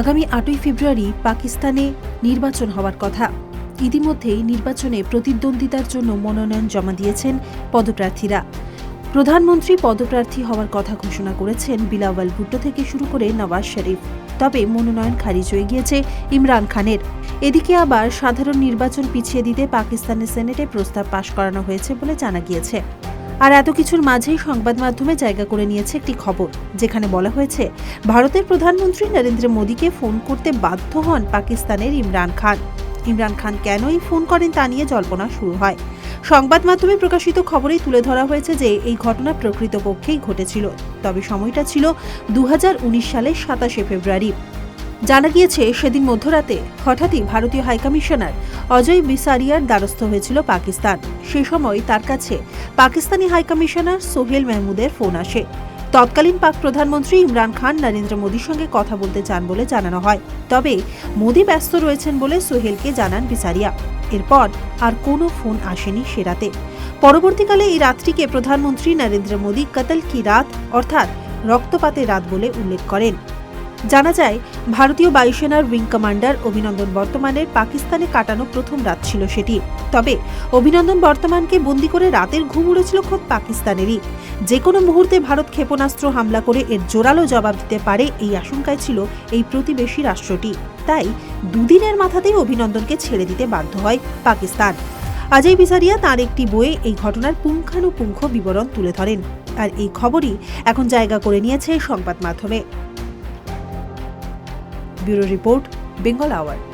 আগামী আটই ফেব্রুয়ারি পাকিস্তানে নির্বাচন হওয়ার কথা। ইতিমধ্যেই নির্বাচনে প্রতিদ্বন্দ্বিতার জন্য মনোনয়ন জমা দিয়েছেন পদপ্রার্থীরা। প্রধানমন্ত্রী পদপ্রার্থী হওয়ার কথা ঘোষণা করেছেন বিলাওয়াল ভুট্টো থেকে শুরু করে নওয়াজ শরীফ। তবে মনোনয়ন খারিজ হয়ে গিয়েছে ইমরান খানের। এদিকে আবার সাধারণ নির্বাচন পিছিয়ে দিতে পাকিস্তানের সেনেটে প্রস্তাব পাশ করানো হয়েছে বলে জানা গিয়েছে। আর এত কিছুর মাঝেই সংবাদ মাধ্যমে জায়গা করে নিয়েছে একটি খবর, যেখানে বলা হয়েছে, ভারতের প্রধানমন্ত্রী নরেন্দ্র মোদীকে ফোন করতে বাধ্য হন পাকিস্তানের ইমরান খান। ইমরান খান কেনই ফোন করেন তা নিয়ে জল্পনা শুরু হয়। সংবাদ মাধ্যমে প্রকাশিত খবরেই তুলে ধরা হয়েছে যে, এই ঘটনা প্রকৃতপক্ষেই ঘটেছিল। তবে সময়টা ছিল দু হাজার উনিশ সালের সাতাশে ফেব্রুয়ারি। জানা গিয়েছে, সেদিন মধ্যরাতে হঠাৎই ভারতীয় হাইকমিশনার অজয় বিসারিয়ার দ্বারস্থ হয়েছিল পাকিস্তান। সে সময় তার কাছে পাকিস্তানি হাইকমিশনার সোহেল মেহমুদের ফোন আসে। তৎকালীন পাক প্রধানমন্ত্রী ইমরান খান নরেন্দ্র মোদীর সঙ্গে কথা বলতে চান বলে জানানো হয়। তবে মোদী ব্যস্ত রয়েছেন বলে সোহেলকে জানান বিসারিয়া। এরপর আর কোনো ফোন আসেনি সে রাতে। পরবর্তীকালে এই রাতটিকে প্রধানমন্ত্রী নরেন্দ্র মোদী কতল কি রাত অর্থাৎ রক্তপাতের রাত বলে উল্লেখ করেন। জানা যায়, ভারতীয় বায়ুসেনার উইং কমান্ডার অভিনন্দন বর্তমানের পাকিস্তানে কাটানো প্রথম রাত ছিল সেটি। তবে, অভিনন্দন বর্তমানকে বন্দি করে রাতের ঘুম উড়েছিল খোদ পাকিস্তানেরই। যে কোনো মুহূর্তে ভারত ক্ষেপণাস্ত্র হামলা করে এর জোরালো জবাব দিতে পারে এই আশঙ্কায় ছিল এই প্রতিবেশী রাষ্ট্রটি। তাই, দুদিনের মাথাতেই অভিনন্দনকে ছেড়ে দিতে বাধ্য হয় পাকিস্তান। অজয় বিসারিয়া তার একটি বইয়ে এই ঘটনার পুঙ্খানুপুঙ্খ বিবরণ তুলে ধরেন। আর এই খবরই এখন জায়গা করে নিয়েছে সংবাদ মাধ্যমে। Bureau report Bengal hour.